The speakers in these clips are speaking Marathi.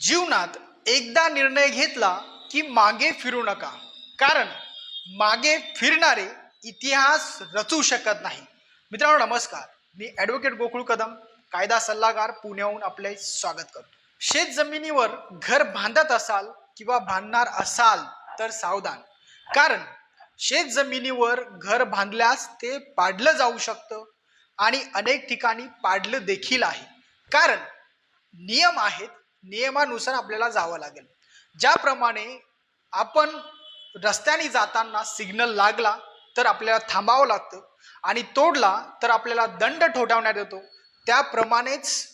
जीवनात एकदा निर्णय घेतला की मागे फिरू नका. कारण मागे फिरणारे इतिहास रचू शकत नाही. मित्रांनो नमस्कार. मी ॲडव्होकेट गोकुळ कदम कायदा सल्लागार पुण्याहून आपले स्वागत करतो. शेत जमिनीवर घर बांधत असाल किंवा बांधणार असाल तर सावधान. कारण शेत जमिनीवर घर बांधल्यास ते पाडलं जाऊ शकतं आणि अनेक ठिकाणी पाडलं देखील आहे. कारण नियम आहेत नियमानुसार आपल्याला जावं लागेल. ज्याप्रमाणे आपण रस्त्याने जाताना सिग्नल लागला तर आपल्याला थांबावं लागतं आणि तोडला तर आपल्याला दंड ठोठावण्यात येतो. त्याप्रमाणेच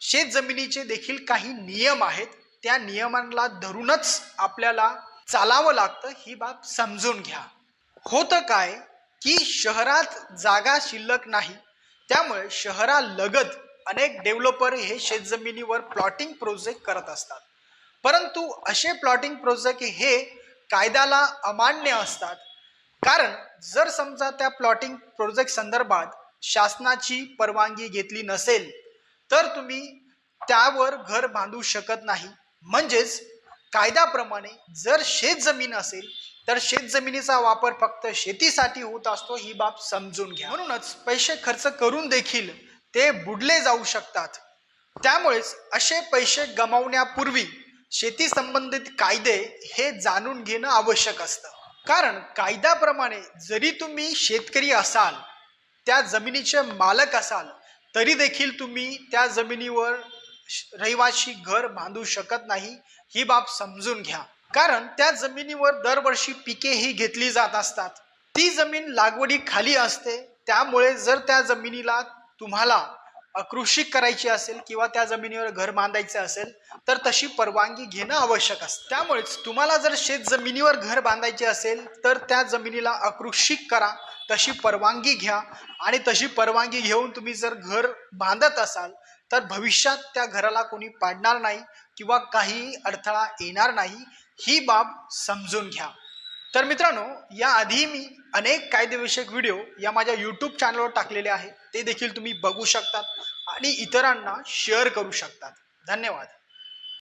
शेत जमिनीचे देखील काही नियम आहेत. त्या नियमांना धरूनच आपल्याला चालावं लागतं. ही बाब समजून घ्या. होतं काय की शहरात जागा शिल्लक नाही. त्यामुळे शहरालगत अनेक डेव्हलपर हे शेतजमिनीवर प्लॉटिंग प्रोजेक्ट करत असतात. परंतु असे प्लॉटिंग प्रोजेक्ट हे कायद्याला अमान्य असतात. कारण जर समजा त्या प्लॉटिंग प्रोजेक्ट संदर्भात शासनाची परवानगी घेतली नसेल तर तुम्ही त्यावर घर बांधू शकत नाही. म्हणजेच कायद्याप्रमाणे जर शेतजमीन असेल तर शेतजमिनीचा वापर फक्त शेतीसाठी होत असतो ही बाब समजून घ्या. म्हणूनच पैसे खर्च करून देखील ते बुडले जाऊ शकतात. त्यामुळेच असे पैसे गमावण्यापूर्वी शेती संबंधित कायदे हे जाणून घेणं आवश्यक असतं. कारण कायद्याप्रमाणे जरी तुम्ही शेतकरी असाल त्या जमिनीचे मालक असाल तरी देखील तुम्ही त्या जमिनीवर श- रहिवाशी घर बांधू शकत नाही ही बाब समजून घ्या. कारण त्या जमिनीवर दरवर्षी पिके ही घेतली जात असतात. ती जमीन लागवडी खाली असते त्यामुळे जर त्या जमिनीला तुम्हाला कृषी करायची असेल किंवा त्या जमिनीवर घर बांधायचे असेल तर तशी परवानगी घेणं आवश्यक असतं त्यामुळेच तुम्हाला जर शेत जमिनीवर घर बांधायचे असेल तर त्या जमिनीला अकृषिक करा तशी परवानगी घ्या आणि तशी परवानगी घेऊन तुम्ही जर घर बांधत असाल तर भविष्यात त्या घराला कोणी पाडणार नाही किंवा काही अडथळा येणार नाही ही बाब समजून घ्या. तर मित्रांनो याआधी मी अनेक कायदेविषयक व्हिडिओ या माझ्या यूट्यूब चॅनलवर टाकलेले आहे ते देखील तुम्ही बघू शकतात आणि इतरांना शेअर करू शकतात. धन्यवाद.